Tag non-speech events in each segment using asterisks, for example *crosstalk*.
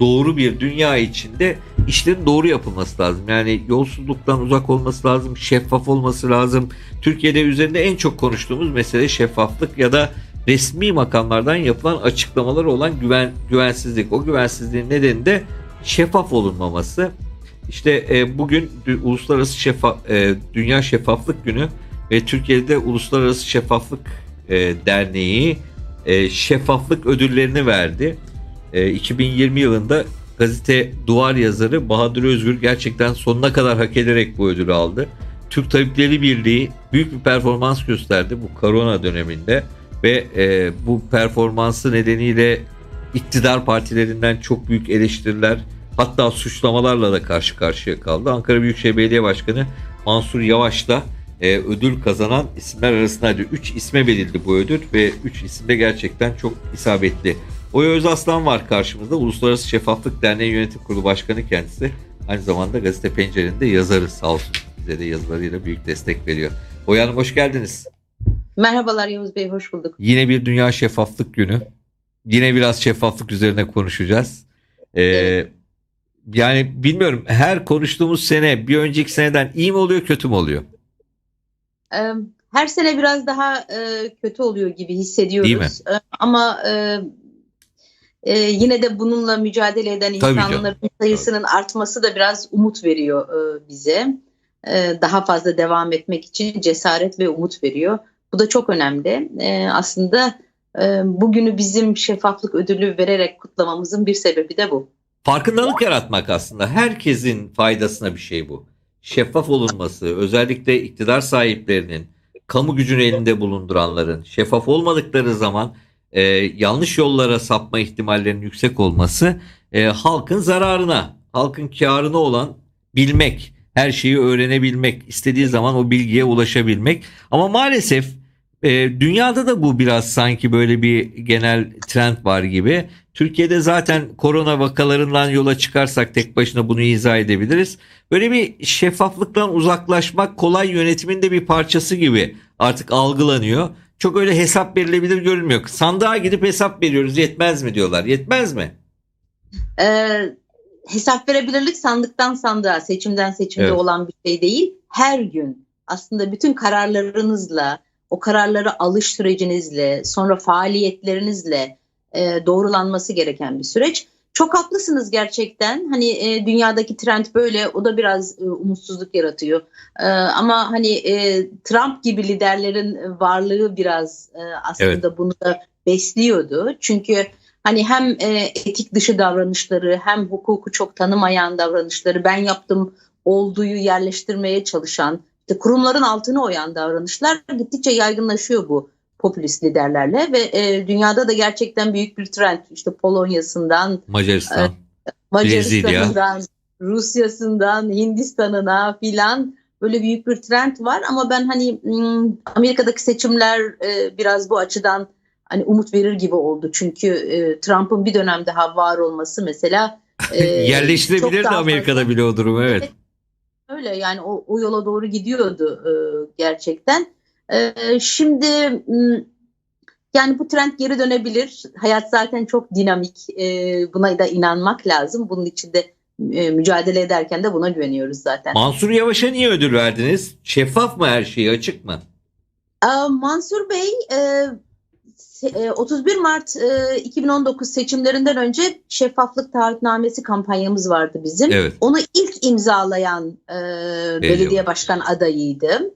doğru bir dünya içinde işlerin doğru yapılması lazım. Yani yolsuzluktan uzak olması lazım, şeffaf olması lazım. Türkiye'de üzerinde en çok konuştuğumuz mesele şeffaflık ya da resmi makamlardan yapılan açıklamalar olan güven güvensizlik. O güvensizliğin nedeni de şeffaf olunmaması. İşte e, bugün Uluslararası Şeffaf e, Dünya Şeffaflık Günü ve Türkiye'de Uluslararası Şeffaflık e, Derneği e, şeffaflık ödüllerini verdi. E, 2020 yılında gazete Duvar yazarı Bahadır Özgür gerçekten sonuna kadar hak ederek bu ödülü aldı. Türk Tabipleri Birliği büyük bir performans gösterdi bu korona döneminde ve e, bu performansı nedeniyle iktidar partilerinden çok büyük eleştiriler hatta suçlamalarla da karşı karşıya kaldı. Ankara Büyükşehir Belediye Başkanı Mansur Yavaş da e, ödül kazanan isimler arasındaydı. 3 isme verildi bu ödül ve 3 isim de gerçekten çok isabetli. Oya Özaslan var karşımızda. Uluslararası Şeffaflık Derneği Yönetim Kurulu Başkanı kendisi. Aynı zamanda Gazete Pencere'nin de yazarı sağ olsun. Bize de yazılarıyla büyük destek veriyor. Oya Hanım hoş geldiniz. Merhabalar Yavuz Bey, hoş bulduk. Yine bir Dünya Şeffaflık Günü. Yine biraz şeffaflık üzerine konuşacağız. Ee, evet. Yani bilmiyorum her konuştuğumuz sene bir önceki seneden iyi mi oluyor kötü mü oluyor? Her sene biraz daha kötü oluyor gibi hissediyoruz. Değil mi? Ama yine de bununla mücadele eden insanların sayısının Tabii. artması da biraz umut veriyor bize. Daha fazla devam etmek için cesaret ve umut veriyor. Bu da çok önemli. Aslında bugünü bizim şeffaflık ödülü vererek kutlamamızın bir sebebi de bu. Farkındalık yaratmak aslında herkesin faydasına bir şey bu şeffaf olunması, özellikle iktidar sahiplerinin, kamu gücünü elinde bulunduranların şeffaf olmadıkları zaman e, yanlış yollara sapma ihtimallerinin yüksek olması e, halkın zararına, halkın karına olan bilmek, her şeyi öğrenebilmek, istediği zaman o bilgiye ulaşabilmek. Ama maalesef e, dünyada da bu biraz sanki böyle bir genel trend var gibi. Türkiye'de zaten korona vakalarından yola çıkarsak tek başına bunu izah edebiliriz. Böyle bir şeffaflıktan uzaklaşmak kolay yönetimin de bir parçası gibi artık algılanıyor. Çok öyle hesap verilebilir görünmüyor. Sandığa gidip hesap veriyoruz yetmez mi diyorlar. Yetmez mi? Ee, hesap verebilirlik sandıktan sandığa, seçimden seçimde evet. olan bir şey değil. Her gün aslında bütün kararlarınızla, o kararları alış sürecinizle, sonra faaliyetlerinizle e, doğrulanması gereken bir süreç. Çok haklısınız gerçekten. Hani e, dünyadaki trend böyle. O da biraz e, umutsuzluk yaratıyor. E, ama hani e, Trump gibi liderlerin varlığı biraz e, aslında evet. bunu da besliyordu. Çünkü hani hem e, etik dışı davranışları hem hukuku çok tanımayan davranışları ben yaptım olduğuyu yerleştirmeye çalışan işte kurumların altını oyan davranışlar gittikçe yaygınlaşıyor bu popülist liderlerle ve e, dünyada da gerçekten büyük bir trend işte Polonya'sından Macaristan, e, Macaristan'dan, Rusya'sından, Hindistan'ına filan böyle büyük bir trend var ama ben hani Amerika'daki seçimler e, biraz bu açıdan hani umut verir gibi oldu. Çünkü e, Trump'ın bir dönem daha var olması mesela *laughs* e, yerleştirebilirdi Amerika'da fazla. bile o durum evet. evet. Öyle yani o, o yola doğru gidiyordu e, gerçekten. E, şimdi yani bu trend geri dönebilir. Hayat zaten çok dinamik. E, buna da inanmak lazım. Bunun için de e, mücadele ederken de buna güveniyoruz zaten. Mansur Yavaş'a niye ödül verdiniz? Şeffaf mı her şey, açık mı? E, Mansur Bey e, 31 Mart 2019 seçimlerinden önce şeffaflık taahhütnamesi kampanyamız vardı bizim. Evet. Onu ilk imzalayan belediye başkan adayıydı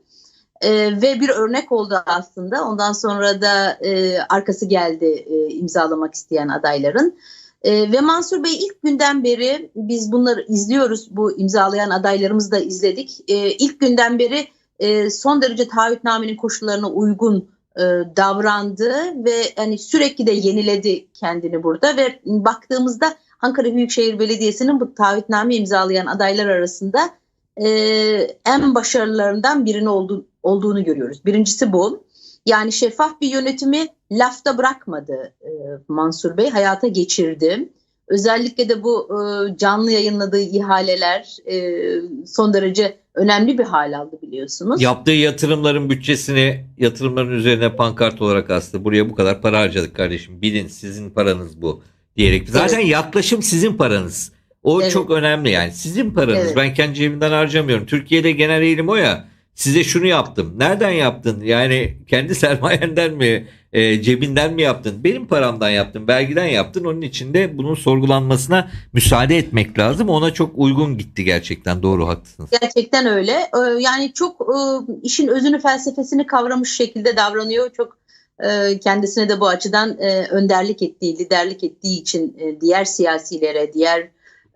e, ve bir örnek oldu aslında. Ondan sonra da e, arkası geldi e, imzalamak isteyen adayların. E, ve Mansur Bey ilk günden beri biz bunları izliyoruz. Bu imzalayan adaylarımızı da izledik. E, ilk günden beri e, son derece taahhütnamenin koşullarına uygun e, davrandı ve hani sürekli de yeniledi kendini burada ve baktığımızda Ankara Büyükşehir Belediyesi'nin bu taahhütname imzalayan adaylar arasında e, en başarılarından birini oldu, olduğunu görüyoruz. Birincisi bu. Yani şeffaf bir yönetimi lafta bırakmadı e, Mansur Bey, hayata geçirdi. Özellikle de bu e, canlı yayınladığı ihaleler e, son derece önemli bir hal aldı biliyorsunuz. Yaptığı yatırımların bütçesini yatırımların üzerine pankart olarak astı. Buraya bu kadar para harcadık kardeşim. Bilin sizin paranız bu. diyerek. Zaten evet. yaklaşım sizin paranız. O evet. çok önemli yani. Sizin paranız. Evet. Ben kendi cebimden harcamıyorum. Türkiye'de genel eğilim o ya. Size şunu yaptım. Nereden yaptın? Yani kendi *laughs* sermayenden mi, e, cebinden mi yaptın? Benim paramdan yaptın, vergiden yaptın. Onun için de bunun sorgulanmasına müsaade etmek lazım. Ona çok uygun gitti gerçekten. Doğru haklısınız. Gerçekten öyle. Yani çok e, işin özünü, felsefesini kavramış şekilde davranıyor. Çok e, kendisine de bu açıdan e, önderlik ettiği, liderlik ettiği için diğer siyasilere, diğer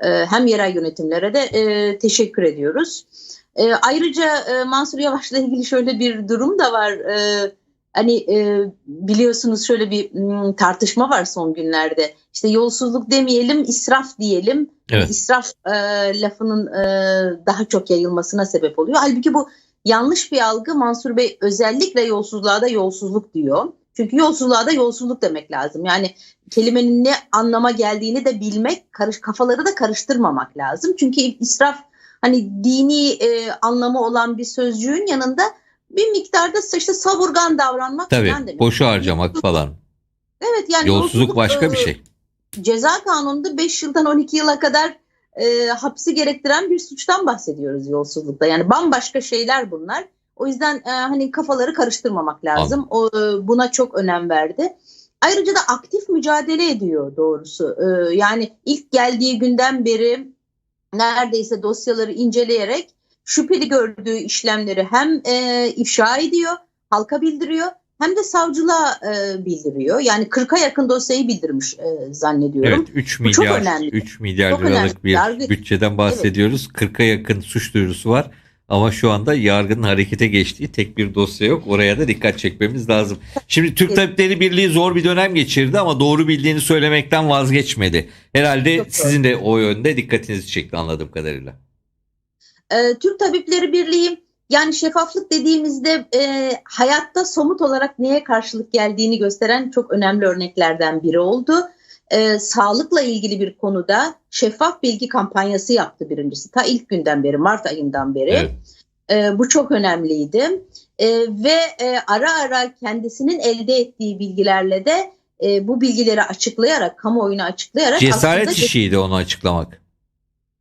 hem yerel yönetimlere de teşekkür ediyoruz. E, ayrıca e, Mansur Yavaş'la ilgili şöyle bir durum da var. E, hani e, biliyorsunuz şöyle bir hmm, tartışma var son günlerde. İşte yolsuzluk demeyelim, israf diyelim. Evet. İsraf e, lafının e, daha çok yayılmasına sebep oluyor. Halbuki bu yanlış bir algı. Mansur Bey özellikle yolsuzluğa da yolsuzluk diyor. Çünkü yolsuzluğa da yolsuzluk demek lazım. Yani kelimenin ne anlama geldiğini de bilmek, karış kafaları da karıştırmamak lazım. Çünkü israf hani dini e, anlamı olan bir sözcüğün yanında bir miktarda işte savurgan davranmak Tabii, falan demek. boşu harcamak falan. Evet yani yolsuzluk, yolsuzluk başka e, bir şey. Ceza kanununda 5 yıldan 12 yıla kadar e, hapsi gerektiren bir suçtan bahsediyoruz yolsuzlukta. Yani bambaşka şeyler bunlar. O yüzden e, hani kafaları karıştırmamak lazım. O e, buna çok önem verdi. Ayrıca da aktif mücadele ediyor doğrusu. E, yani ilk geldiği günden beri neredeyse dosyaları inceleyerek şüpheli gördüğü işlemleri hem e, ifşa ediyor, halka bildiriyor hem de savcılığa e, bildiriyor. Yani 40'a yakın dosyayı bildirmiş e, zannediyorum. Evet 3 milyar, çok önemli. 3 milyar çok liralık önemli. bir Yargı... bütçeden bahsediyoruz. Evet. 40'a yakın suç duyurusu var. Ama şu anda yargının harekete geçtiği tek bir dosya yok. Oraya da dikkat çekmemiz lazım. Şimdi Türk Tabipleri Birliği zor bir dönem geçirdi ama doğru bildiğini söylemekten vazgeçmedi. Herhalde Çok sizin de o yönde dikkatinizi çekti anladığım kadarıyla. Ee, Türk Tabipleri Birliği yani şeffaflık dediğimizde e, hayatta somut olarak neye karşılık geldiğini gösteren çok önemli örneklerden biri oldu. E, sağlıkla ilgili bir konuda şeffaf bilgi kampanyası yaptı birincisi. Ta ilk günden beri, Mart ayından beri. Evet. E, bu çok önemliydi. E, ve e, ara ara kendisinin elde ettiği bilgilerle de e, bu bilgileri açıklayarak, kamuoyuna açıklayarak... Cesaret işiydi onu açıklamak.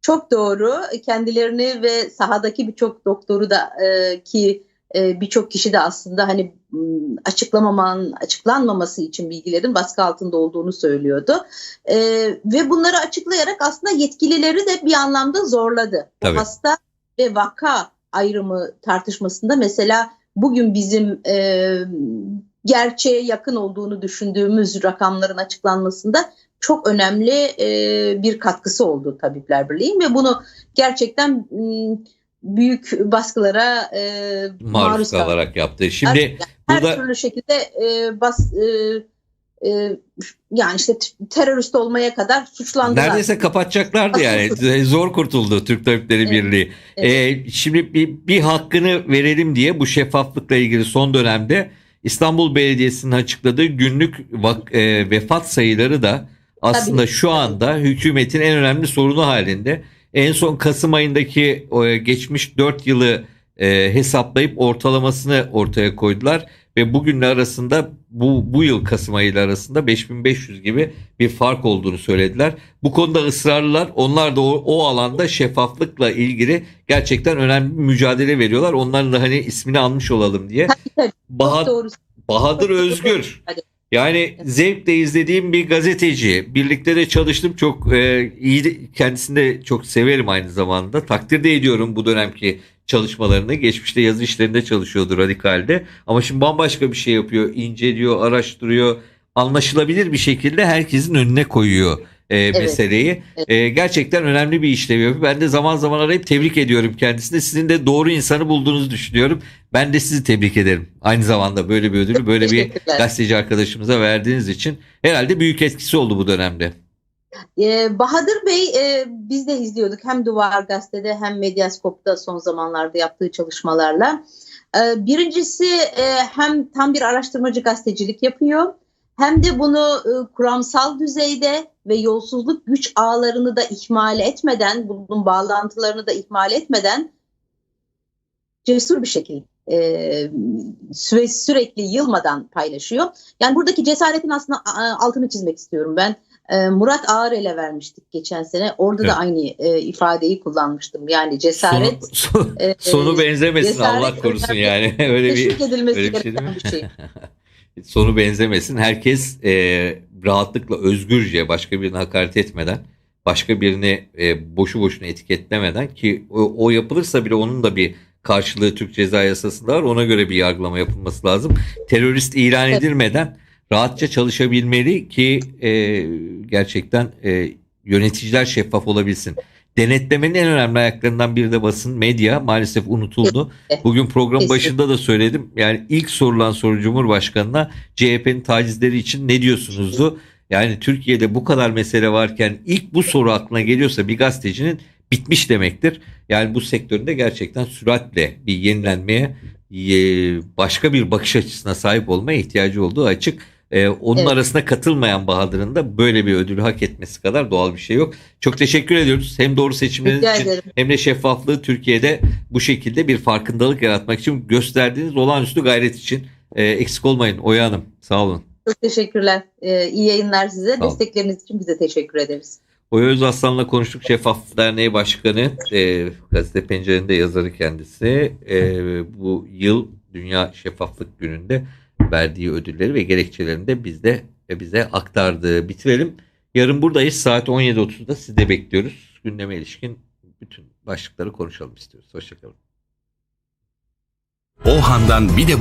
Çok doğru. Kendilerini ve sahadaki birçok doktoru da e, ki e, birçok kişi de aslında hani açıklamaman, açıklanmaması için bilgilerin baskı altında olduğunu söylüyordu. E, ve bunları açıklayarak aslında yetkilileri de bir anlamda zorladı. Tabii. Bu hasta ve vaka ayrımı tartışmasında mesela bugün bizim e, gerçeğe yakın olduğunu düşündüğümüz rakamların açıklanmasında çok önemli e, bir katkısı oldu Tabipler Birliği'nin ve bunu gerçekten m, büyük baskılara e, maruz, maruz kalarak yaptı. Şimdi her, burada... türlü şekilde e, bas e, e, yani işte terörist olmaya kadar suçlandılar. Neredeyse kapatacaklardı yani. *laughs* Zor kurtuldu Türk Tabipleri evet. Birliği. Evet. Ee, şimdi bir, bir hakkını verelim diye bu şeffaflıkla ilgili son dönemde İstanbul Belediyesi'nin açıkladığı günlük vak, e, vefat sayıları da aslında Tabii. şu anda hükümetin en önemli sorunu halinde. En son Kasım ayındaki geçmiş 4 yılı e, hesaplayıp ortalamasını ortaya koydular ve bugünle arasında bu bu yıl Kasım ayı ile arasında 5500 gibi bir fark olduğunu söylediler. Bu konuda ısrarlılar. Onlar da o, o alanda şeffaflıkla ilgili gerçekten önemli bir mücadele veriyorlar. Onların da hani ismini almış olalım diye. Bahad Bahadır Özgür. Yani zevkle izlediğim bir gazeteci. Birlikte de çalıştım. Çok e, iyi kendisini de çok severim aynı zamanda. Takdir de ediyorum bu dönemki çalışmalarını. Geçmişte yazı işlerinde çalışıyordu radikalde. Ama şimdi bambaşka bir şey yapıyor. İnceliyor, araştırıyor. Anlaşılabilir bir şekilde herkesin önüne koyuyor e, evet. meseleyi. Evet. E, gerçekten önemli bir işlev yapıyor. Ben de zaman zaman arayıp tebrik ediyorum kendisini. Sizin de doğru insanı bulduğunuzu düşünüyorum. Ben de sizi tebrik ederim. Aynı zamanda böyle bir ödülü böyle bir *laughs* gazeteci arkadaşımıza verdiğiniz için herhalde büyük etkisi oldu bu dönemde. Ee, Bahadır Bey e, biz de izliyorduk hem Duvar Gazete'de hem Medyaskop'ta son zamanlarda yaptığı çalışmalarla. Ee, birincisi e, hem tam bir araştırmacı gazetecilik yapıyor hem de bunu e, kuramsal düzeyde ve yolsuzluk güç ağlarını da ihmal etmeden, bunun bağlantılarını da ihmal etmeden cesur bir şekilde e, sürekli yılmadan paylaşıyor. Yani buradaki cesaretin aslında altını çizmek istiyorum ben. e, Murat Ağırel'e vermiştik geçen sene. Orada Evet. da aynı e, ifadeyi kullanmıştım. Yani cesaret Sonu, sonu, e, sonu benzemesin cesaret Allah korusun yani. *laughs* Öyle bir öyle bir şey gereken değil bir şey. *laughs* sonu benzemesin. Herkes e, rahatlıkla özgürce başka birine hakaret etmeden, başka birini e, boşu boşuna etiketlemeden ki o, o yapılırsa bile onun da bir karşılığı Türk Ceza Yasası'nda var. Ona göre bir yargılama yapılması lazım. Terörist ilan edilmeden rahatça çalışabilmeli ki e, gerçekten e, yöneticiler şeffaf olabilsin. Denetlemenin en önemli ayaklarından biri de basın, medya maalesef unutuldu. Bugün program başında da söyledim. Yani ilk sorulan soru Cumhurbaşkanı'na CHP'nin tacizleri için ne diyorsunuzdu? Yani Türkiye'de bu kadar mesele varken ilk bu soru aklına geliyorsa bir gazetecinin bitmiş demektir. Yani bu sektöründe gerçekten süratle bir yenilenmeye, başka bir bakış açısına sahip olmaya ihtiyacı olduğu açık. E, Onun Evet. arasına katılmayan Bahadır'ın da böyle bir ödülü hak etmesi kadar doğal bir şey yok. Çok teşekkür ediyoruz. Hem doğru seçimleriniz Rica için ederim. hem de şeffaflığı Türkiye'de bu şekilde bir farkındalık yaratmak için gösterdiğiniz olağanüstü gayret için e, eksik olmayın Oya Hanım. Sağ olun. Çok teşekkürler. E, iyi yayınlar size. Sağ olun. Destekleriniz için bize teşekkür ederiz. Oya Özaslan'la konuştuk. Şeffaf Derneği Başkanı, e, Gazete Pencere'nin de yazarı kendisi. E, bu yıl Dünya Şeffaflık Günü'nde verdiği ödülleri ve gerekçelerini de bizde e, bize aktardı. Bitirelim. Yarın buradayız. Saat 17.30'da sizi bekliyoruz. Gündeme ilişkin bütün başlıkları konuşalım istiyoruz. Hoşçakalın. Ohan'dan bir de